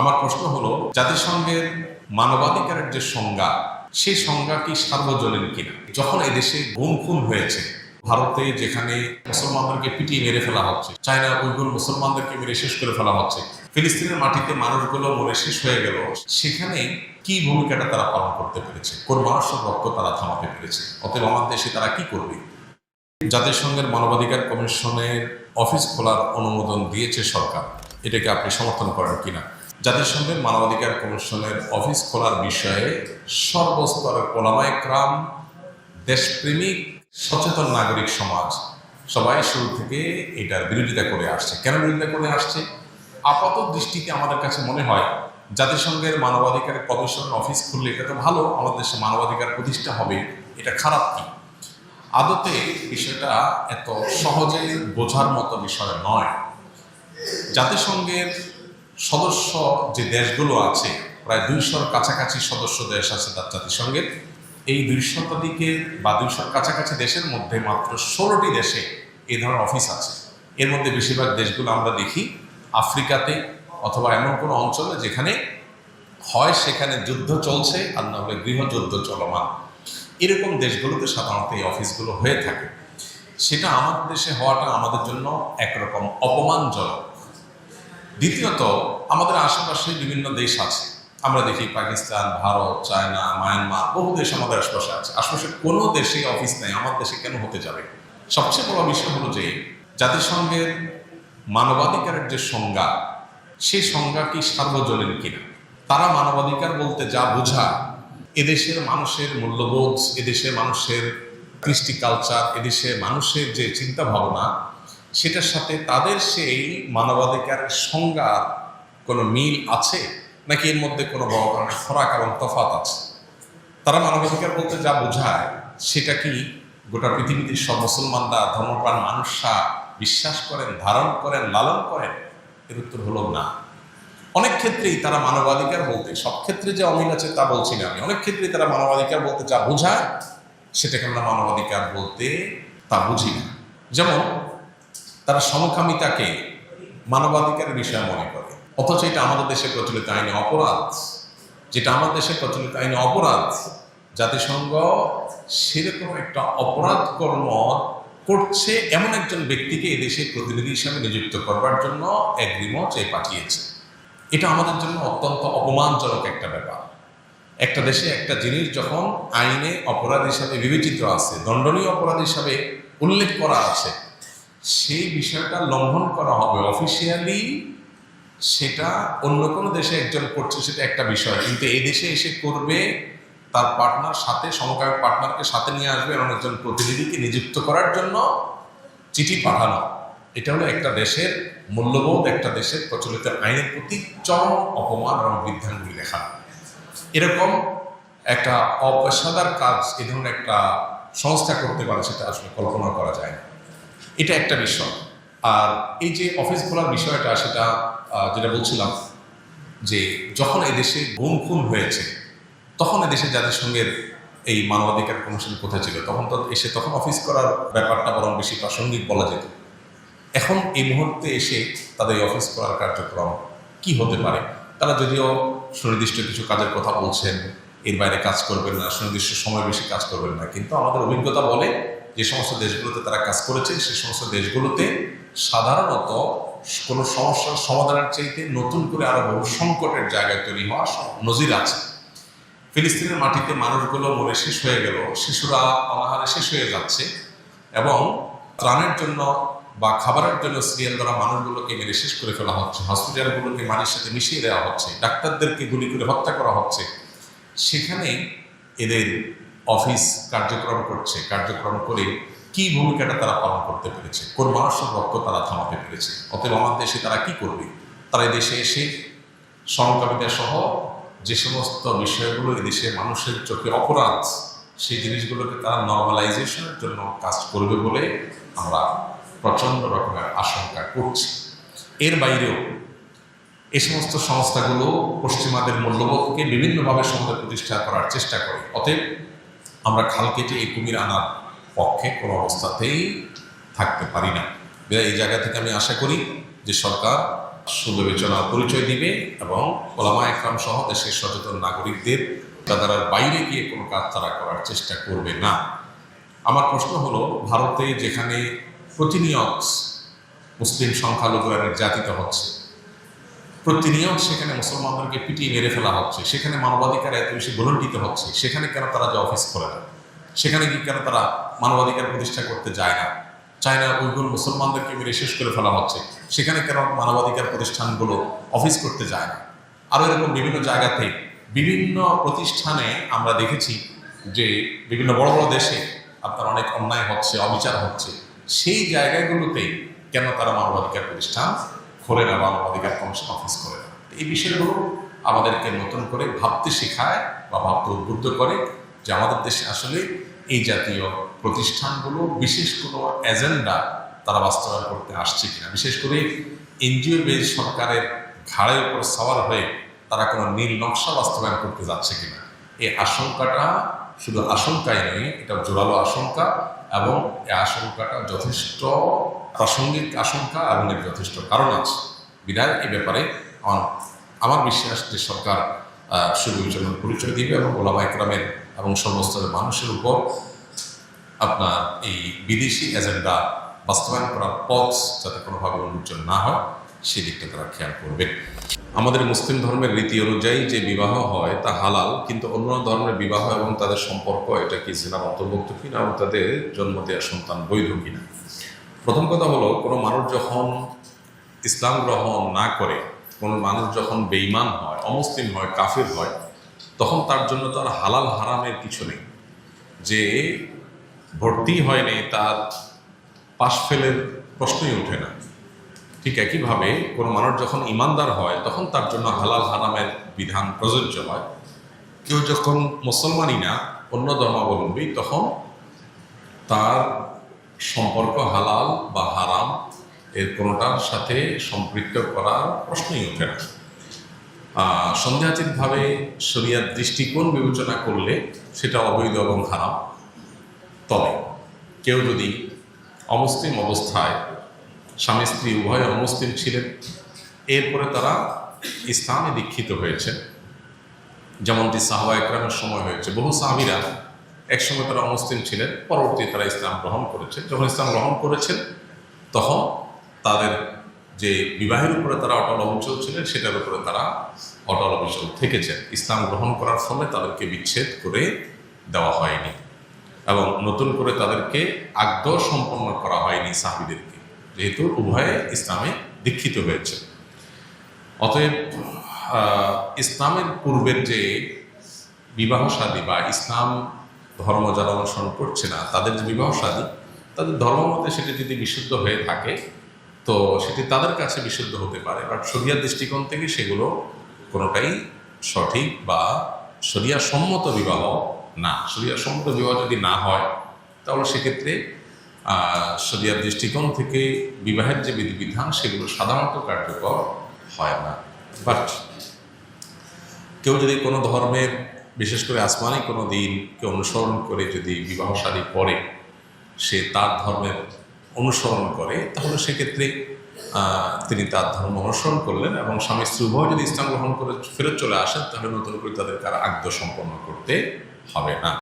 আমার প্রশ্ন হলো, জাতিসংঘের মানবাধিকারের যে সংজ্ঞা, সেই সংজ্ঞা কি সার্বজনীন কিনা? যখন এদেশে গুম খুন হয়েছে, ভারতে যেখানে মুসলমানদেরকে পিটিয়ে মেরে ফেলা হচ্ছে, চায়না উইগুর মুসলমানদেরকে মেরে শেষ করে ফেলা হচ্ছে, ফিলিস্তিনের মাটিতে মানুষগুলো মরে শেষ হয়ে গেল, সেখানে কি ভূমিকাটা তারা পালন করতে পেরেছে? কোন মানুষের রক্ত তারা থামাতে পেরেছে? অতএব আমার দেশে তারা কি করবে? জাতিসংঘের মানবাধিকার কমিশনের অফিস খোলার অনুমোদন দিয়েছে সরকার। এটাকে আপনি সমর্থন করেন কিনা? জাতিসংঘের মানবাধিকার কমিশনের অফিস খোলার বিষয়ে সর্বস্তরের ওলামায় ক্রাম, দেশপ্রেমিক, সচেতন নাগরিক সমাজ সবাই শুরু থেকে এটার বিরোধিতা করে আসছে। কেন বিরোধিতা করে আসছে? আপাত দৃষ্টিতে আমাদের কাছে মনে হয় জাতিসংঘের মানবাধিকার কমিশনের অফিস খুললে এটা তো ভালো, আমাদের দেশে মানবাধিকার প্রতিষ্ঠা হবে, এটা খারাপ কি? আদতে বিষয়টা এত সহজে বোঝার মতো বিষয় নয়। জাতিসংঘের সদস্য যে দেশগুলো আছে, প্রায় দুইশোর কাছাকাছি সদস্য দেশ আছে তার জাতিসংঘের এই দুই শতাধিকের বা দুইশোর কাছাকাছি দেশের মধ্যে মাত্র ষোলোটি দেশে এই ধরনের অফিস আছে। এর মধ্যে বেশিরভাগ দেশগুলো আমরা দেখি আফ্রিকাতে অথবা এমন কোনো অঞ্চলে যেখানে হয় সেখানে যুদ্ধ চলছে আর না হলে গৃহযুদ্ধ চলমান। এরকম দেশগুলোতে সাধারণত এই অফিসগুলো হয়ে থাকে। সেটা আমাদের দেশে হওয়াটা আমাদের জন্য একরকম অপমানজনক। দ্বিতীয়ত, আমাদের আশেপাশে বিভিন্ন দেশ আছে। আমরা দেখি পাকিস্তান, ভারত, চায়না, মায়ানমার, বহু দেশ আমাদের আশপাশে আছে। আশপাশে কোনো দেশে অফিস নেই, আমার দেশে কেন হতে যাবে? সবচেয়ে বড় বিষয় হলো যে, জাতিসংঘের মানবাধিকারের যে সংজ্ঞা সেই সংজ্ঞা কি সার্বজনীন কিনা? তারা মানবাধিকার বলতে যা বোঝা এদেশের মানুষের মূল্যবোধ, এদেশের মানুষের কৃষ্টি কালচার এদেশের মানুষের যে চিন্তা ভাবনা সেটার সাথে তাদের সেই মানবাধিকারের সংজ্ঞার কোনো মিল আছে? নাকি এর মধ্যে কোনো বড় ধরনের ফরাক এবং তফাত আছে? তারা মানবাধিকার বলতে যা বোঝায়, সেটা কি গোটা পৃথিবীতে সব মুসলমানরা ধর্মপ্রাণ মানুষরা বিশ্বাস করেন, ধারণ করেন, লালন করেন? এর উত্তর হলো না। অনেক ক্ষেত্রেই তারা মানবাধিকার বলতে, সব ক্ষেত্রে যে অমিল আছে তা বলছি না আমি, অনেক ক্ষেত্রেই তারা মানবাধিকার বলতে যা বোঝায়, সেটাকে আমরা মানবাধিকার বলতে তা বুঝি না। যেমন তারা সমকামিতাকে মানবাধিকারের বিষয় মনে করে। অথচ এটা আমাদের দেশে প্রচলিত আইনে অপরাধ। যেটা আমাদের দেশে প্রচলিত আইনে অপরাধ, জাতিসংঘ সেরকম একটা অপরাধ কর্ম করছে এমন একজন ব্যক্তিকে এদেশে প্রতিনিধি হিসাবে নিযুক্ত করবার জন্য এগ্রিমো চেয়ে পাঠিয়েছে। এটা আমাদের জন্য অত্যন্ত অপমানজনক একটা ব্যাপার। একটা দেশে একটা জিনিস যখন আইনে অপরাধ হিসাবে বিবেচিত আছে, দণ্ডনীয় অপরাধ হিসাবে উল্লেখ করা আছে সেই বিষয়টা লঙ্ঘন করা হবে অফিসিয়ালি সেটা অন্য কোনো দেশে একজন করছে, সেটা একটা বিষয়। কিন্তু এই দেশে এসে করবে, তার পার্টনার সাথে, সমকামী পার্টনারকে সাথে নিয়ে আসবে এমন একজন প্রতিনিধিকে নিযুক্ত করার জন্য চিঠি পাঠানো। এটা হলো একটা দেশের মূল্যবোধ, একটা দেশের প্রচলিত আইনের প্রতি চরম অপমান এবং বৃদ্ধাঙ্গুলি লেখা। এরকম একটা অপেশাদার কাজ, এ ধরনের একটা সংস্থা করতে পারে, সেটা আসলে কল্পনা করা যায় না। এটা একটা বিষয়। আর এই যে অফিস খোলার বিষয়টা, সেটা যেটা বলছিলাম যে যখন এই দেশে গুম খুন হয়েছে, তখন এদেশে জাতিসংঘের এই মানবাধিকার কমিশন কোথায় ছিল? তখন তো এসে তখন অফিস করার ব্যাপারটা বরং বেশি প্রাসঙ্গিক বলা যেত। এখন এই মুহূর্তে এসে তাদের অফিস করার কার্যক্রম কি হতে পারে? তারা যদিও সুনির্দিষ্ট কিছু কাজের কথা বলছেন, এর বাইরে কাজ করবেন না, সুনির্দিষ্ট সময় বেশি কাজ করবেন না, কিন্তু আমাদের অভিজ্ঞতা বলে যে সমস্ত দেশগুলোতে তারা কাজ করেছে, সেই সমস্ত দেশগুলোতে সাধারণত কোনো সমস্যার সমাধানের চাইতে নতুন করে আরও বহু সংকটের জায়গায় তৈরি হওয়া নজির আছে। ফিলিস্তিনের মাটিতে মানুষগুলো মরে শেষ হয়ে গেল, শিশুরা অনাহারে শেষ হয়ে যাচ্ছে এবং ত্রাণের জন্য বা খাবারের জন্য সিরিয়াল দ্বারা মানুষগুলোকে মেরে শেষ করে ফেলা হচ্ছে, হসপিটালগুলোকে মাটির সাথে মিশিয়ে দেওয়া হচ্ছে, ডাক্তারদেরকে গুলি করে হত্যা করা হচ্ছে। সেখানে এদের অফিস কার্যক্রম করছে, কার্যক্রম করে কি ভূমিকাটা তারা পালন করতে পেরেছে? কোন মানুষের রক্ত তারা থামাতে পেরেছে? অতএব আমার দেশে তারা কি করবে? তারা দেশে এসে সমকামিতা সহ যে সমস্ত বিষয়গুলো এদেশে মানুষের চোখে অপরাধ, সেই জিনিসগুলোকে তারা নর্মালাইজেশনের জন্য কাজ করবে বলে আমরা প্রচণ্ড রকমের আশঙ্কা করছি। এর বাইরেও এ সমস্ত সংস্থাগুলো পশ্চিমাদের মূল্যবোধকে বিভিন্নভাবে সমাজে প্রতিষ্ঠা করার চেষ্টা করে। অতএব আমরা খাল কেটে এই কুমির আনার পক্ষে কোনো অবস্থাতেই থাকতে পারি না। এই জায়গা থেকে আমি আশা করি যে সরকার সুবিবেচনা পরিচয় দিবে এবং ওলামা একরাম সহ দেশের সচেতন নাগরিকদের তাদের বাইরে গিয়ে কোনো কাজ তারা করার চেষ্টা করবে না। আমার প্রশ্ন হলো, ভারতে যেখানে প্রতিনিয়ত মুসলিম সংখ্যালঘুরা নির্যাতিত হচ্ছে প্রতিনিয়ত সেখানে মুসলমানদেরকে পিটিয়ে মেরে ফেলা হচ্ছে। সেখানে মানবাধিকার এত বেশি গলণ্ডিত হচ্ছে। সেখানে কেন তারা যে অফিস করে না? সেখানে কি কেন তারা মানবাধিকার প্রতিষ্ঠা করতে যায় না? চায় না উইগুর মুসলমানদেরকে মেরে শেষ করে ফেলা হচ্ছে। সেখানে কেন মানবাধিকার প্রতিষ্ঠানগুলো অফিস করতে যায় না? আরও এরকম বিভিন্ন জায়গাতে বিভিন্ন প্রতিষ্ঠানে আমরা দেখেছি যে বিভিন্ন বড় বড় দেশে আপনার অনেক অন্যায় হচ্ছে, অবিচার হচ্ছে। সেই জায়গাগুলোতে কেন তারা মানবাধিকার প্রতিষ্ঠান খোলে না মানবাধিকার কমিশন অফিস করে। এই বিষয়গুলো আমাদেরকে নতুন করে ভাবতে শেখায় বা ভাবতে উদ্বুদ্ধ করে যে আমাদের দেশে আসলে এই জাতীয় প্রতিষ্ঠানগুলো বিশেষ কোনো এজেন্ডা তারা বাস্তবায়ন করতে আসছে কিনা। বিশেষ করে এনজিও বেজ সরকারের ঘাড়ের উপর সওয়ার হয়ে তারা কোনো নীল নকশা বাস্তবায়ন করতে যাচ্ছে কিনা। এই আশঙ্কাটা শুধু আশঙ্কাই নয়, এটা জোরালো আশঙ্কা এবং এই আশঙ্কাটা যথেষ্ট প্রাসঙ্গিক আশঙ্কা এবং এর যথেষ্ট কারণ আছে। বিধায় এই ব্যাপারে আমার বিশ্বাস যে সরকার সুবিবেচনার পরিচয় দিবে এবং ওলামা একরামের এবং সর্বস্তরের মানুষের উপর আপনার এই বিদেশি এজেন্ডা বাস্তবায়ন করার পথ যাতে কোনোভাবে উন্মোচন না হয় সেদিকটা তারা খেয়াল করবে। আমাদের মুসলিম ধর্মের রীতি অনুযায়ী যে বিবাহ হয় তা হালাল, কিন্তু অন্য ধর্মের বিবাহ এবং তাদের সম্পর্ক, এটা কি জিনার অন্তর্ভুক্ত কিনা এবং তাদের জন্ম দেওয়া সন্তান বৈধ কিনা? প্রথম কথা হলো, কোনো মানুষ যখন ইসলাম গ্রহণ না করে, কোনো মানুষ যখন বেইমান হয়, অমুসলিম হয়, কাফির হয়, তখন তার জন্য তার হালাল হারামের কিছু নেই। যে ভর্তি হয়নি তার পাশ ফেলের প্রশ্নই ওঠে না। ঠিক একইভাবে কোনো মানুষ যখন ইমানদার হয়, তখন তার জন্য হালাল হারামের বিধান প্রযোজ্য হয়। কেউ যখন মুসলমানই না, অন্য ধর্মাবলম্বী, তখন তার সম্পর্ক হালাল বা হারাম এর কোনোটার সাথে সম্পৃক্ত করার প্রশ্নই ওঠে না। সন্দেহাতীতভাবে শরিয়ার দৃষ্টিকোণ বিবেচনা করলে সেটা অবৈধ এবং হারাম। তবে কেউ যদি অমুসলিম অবস্থায় স্বামী, স্ত্রী, উভয় অমুসলিম ছিলেন, এরপরে তারা ইসলামে দীক্ষিত হয়েছে। যেমনটি সাহবা একরামের সময় হয়েছে। বহু সাহাবিরা একসময় তারা অমুসলিম ছিলেন, পরবর্তী তারা ইসলাম গ্রহণ করেছে যখন ইসলাম গ্রহণ করেছেন, তখন তাদের যে বিবাহের উপরে তারা অটল অবিচল ছিলেন, সেটার উপরে তারা অটল অবিচল থেকেছেন। ইসলাম গ্রহণ করার ফলে তাদেরকে বিচ্ছেদ করে দেওয়া হয়নি এবং নতুন করে তাদেরকে আগ্রহ সম্পন্ন করা হয়নি সাহাবিদেরকে, যেহেতু উভয়ে ইসলামে দীক্ষিত হয়েছে। অতএব ইসলামের পূর্বের যে বিবাহ শাদী বা ইসলাম ধর্ম যারা অনুসরণ করছে না তাদের যে বিবাহ শাদী তাদের ধর্ম মতে সেটি যদি বিশুদ্ধ হয়ে থাকে তো সেটি তাদের কাছে বিশুদ্ধ হতে পারে। বাট শরিয়ার দৃষ্টিকোণ থেকে সেগুলো কোনোটাই সঠিক বা শরিয়া সম্মত বিবাহ না। শরিয়া সম্মত বিবাহ যদি না হয় তাহলে সেক্ষেত্রে আহ, শরিয়ার দৃষ্টিকোণ থেকে বিবাহের যে বিধিবিধান সেগুলো সাধারণত কার্যকর হয় না। বাট কেউ যদি কোনো ধর্মের বিশেষ করে আসমানি কোনো দিনকে অনুসরণ করে যদি বিবাহ শাড়ি পরে সে তার ধর্মের অনুসরণ করে, তাহলে সেক্ষেত্রে তিনি তার ধর্ম অনুসরণ করলেন এবং স্বামী স্ত্রী উভয় যদি ইসলাম গ্রহণ করে ফেরত চলে আসেন, তাহলে নতুন করে তাদের আর আগ্রহ সম্পন্ন করতে হবে না।